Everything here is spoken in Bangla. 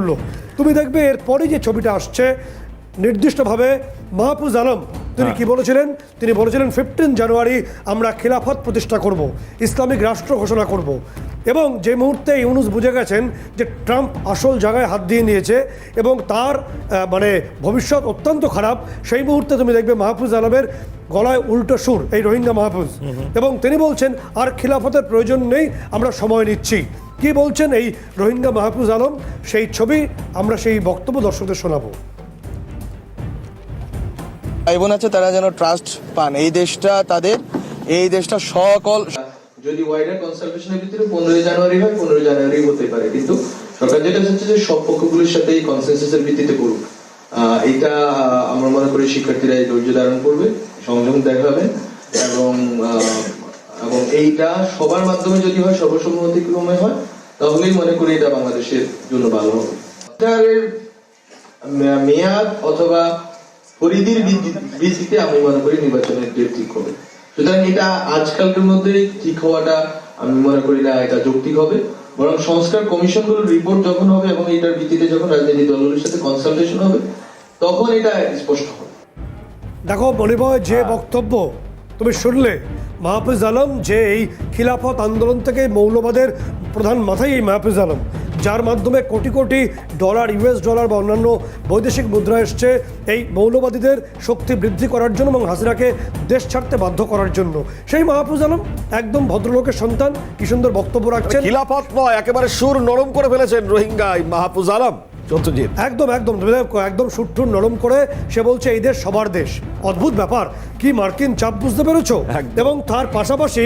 করল। তুমি দেখবে এরপরে যে ছবিটা আসছে নির্দিষ্টভাবে মাহফুজ আলম তিনি কি বলেছিলেন? তিনি বলেছিলেন ফিফটিন জানুয়ারি আমরা খিলাফত প্রতিষ্ঠা করব ইসলামিক রাষ্ট্র ঘোষণা করব। এবং যে মুহূর্তে ইউনুস বুঝে গেছেন যে ট্রাম্প আসল জায়গায় হাত দিয়ে নিয়েছে এবং তার মানে ভবিষ্যৎ অত্যন্ত খারাপ সেই মুহূর্তে তুমি দেখবে মাহফুজ আলমের গলায় উল্টো সুর এই রোহিঙ্গা মাহফুজ। এবং তিনি বলছেন আর খিলাফতের প্রয়োজন নেই আমরা সময় নিচ্ছি। কি বলছেন এই রোহিঙ্গা মাহফুজ আলম? সেই ছবি আমরা সেই বক্তব্য দর্শকদের শোনাবো। ভাই বোন আছে তারা যেন ট্রাস্ট পান। এই দেশটা তাদের এই দেশটা সকল যদি ওয়াইডার কনসালটেশনের ভিতরে পনেরোই জানুয়ারি হয় পনেরোই জানুয়ারি হতে পারে। কিন্তু সরকার যেটা চাচ্ছে যে সব পক্ষগুলোর সাথে এই কনসেন্সাসের ভিত্তিতে করুক। আহ, এটা আমরা মনে করি শিক্ষার্থীরা এই ধৈর্য ধারণ করবে সংযম দেখাবে এবং আহ, এবং এইটা সবার মাধ্যমে যদি হয়, সর্বসম্মতিক্রমে হয়, তাহলেই মনে করি এটা বাংলাদেশের জন্য ভালো হবে। মেয়াদ অথবা পরিধির ভিত্তিতে আমি মনে করি নির্বাচনের ডেট ঠিক হবে। সুতরাং এটা আজকালকের মধ্যে ঠিক হওয়াটা আমি মনে করি না এটা যৌক্তিক হবে। বরং সংস্কার কমিশন কমিশনগুলোর রিপোর্ট যখন হবে এবং এটার ভিত্তিতে যখন রাজনৈতিক দলগুলোর সাথে কনসালটেশন হবে, তখন এটা স্পষ্ট হবে। দেখো মণিবয় যে বক্তব্য তুমি শুনলে মাহফুজ আলম যে এই খিলাফত আন্দোলন থেকে মৌলবাদের প্রধান মাথায় এই মাহফুজ আলম, যার মাধ্যমে crore crore dollar, US dollar বা অন্যান্য বৈদেশিক মুদ্রা এসছে এই মৌলবাদীদের শক্তি বৃদ্ধি করার জন্য এবং হাসিনাকে দেশ ছাড়তে বাধ্য করার জন্য। সেই মাহফুজ আলম একদম ভদ্রলোকের সন্তান, কি সুন্দর বক্তব্য রাখছেন। খিলাফত নয়, একেবারে সুর নরম করে ফেলেছেন রোহিঙ্গা মাহফুজ আলম। চতুর্জিৎ একদম একদম একদম সুট্টুর নরম করে সে বলছে এই দেশ সবার দেশ। অদ্ভুত ব্যাপার। কি মার্কিন চাপ বুঝতে পেরেছ। এবং তার পাশাপাশি